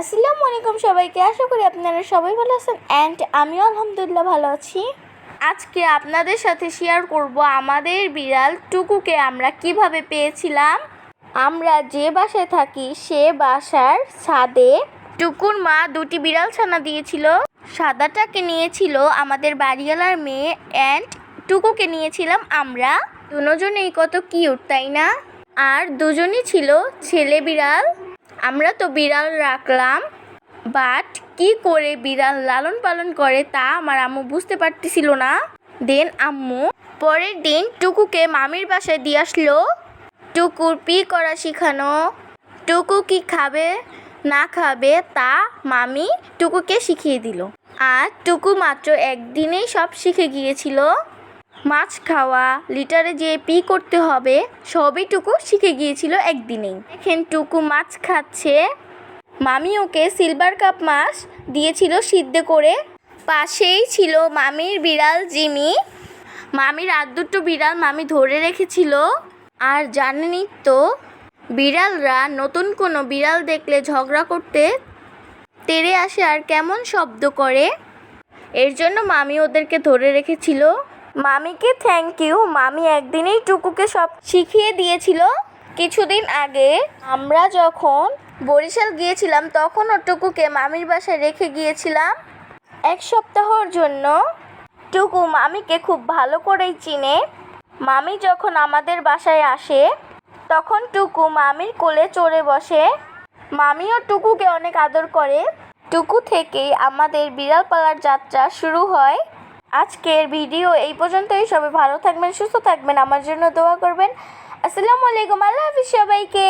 আসসালামু আলাইকুম সবাইকে, আশা করি আপনারা সবাই ভালো আছেন। অ্যান্ড আমিও আলহামদুলিল্লাহ ভালো আছি। আজকে আপনাদের সাথে শেয়ার করব আমাদের বিড়াল টুকুকে আমরা কীভাবে পেয়েছিলাম। আমরা যে বাসায় থাকি, সে বাসার ছাদে টুকুর মা দুটি বিড়াল ছানা দিয়েছিল। সাদাটাকে নিয়েছিল আমাদের বাড়িওয়ালার মেয়ে অ্যান্ড টুকুকে নিয়েছিলাম আমরা। দুজনেই কত কিউট তাই না? আর দুজনই ছিল ছেলে বিড়াল। আমরা তো বিড়াল রাখলাম বাট কি করে বিড়াল লালন পালন করে তা আমার আম্মু বুঝতে পারতেছিল না। দেন আম্মু পরের দিন টুকুকে মামির বাসায় দিয়ে আসলো। টুকুর পি করা শিখানো, টুকু কি খাবে, না খাবে তা মামি টুকুকে শিখিয়ে দিল। আর টুকু মাত্র একদিনেই সব শিখে গিয়েছিল। মাছ খাওয়া, লিটারে যে পি করতে হবে সবই টুকু শিখে গিয়েছিল একদিনেই। দেখেন, টুকু মাছ খাচ্ছে। মামি ওকে সিলভার কাপ মাছ দিয়েছিল সিদ্ধ করে। পাশেই ছিল মামির বিড়াল জিমি। মামির আর দুটো বিড়াল মামি ধরে রেখেছিল। আর জানেনই তো, বিড়ালরা নতুন কোনো বিড়াল দেখলে ঝগড়া করতে তেড়ে আসে আর কেমন শব্দ করে। এর জন্য মামি ওদেরকে ধরে রেখেছিল। মামিকে থ্যাংক ইউ মামি একদিনেই টুকুকে সব শিখিয়ে দিয়েছিল কিছুদিন আগে। আমরা যখন বরিশাল গিয়েছিলাম, তখন ও টুকুকে মামির বাসায় রেখে গিয়েছিলাম এক সপ্তাহর জন্য। টুকু মামিকে খুব ভালো করেই চিনে। মামি যখন আমাদের বাসায় আসে, তখন টুকু মামির কোলে চড়ে বসে। মামিও টুকুকে অনেক আদর করে। টুকু থেকেই আমাদের বিড়াল পালার যাত্রা শুরু হয়। আজকের ভিডিও এই পর্যন্তই। সবাই ভালো থাকবেন, সুস্থ থাকবেন। আমার জন্য দোয়া করবেন। আসসালামু আলাইকুম। আল্লাহ হাফিজ সবাইকে।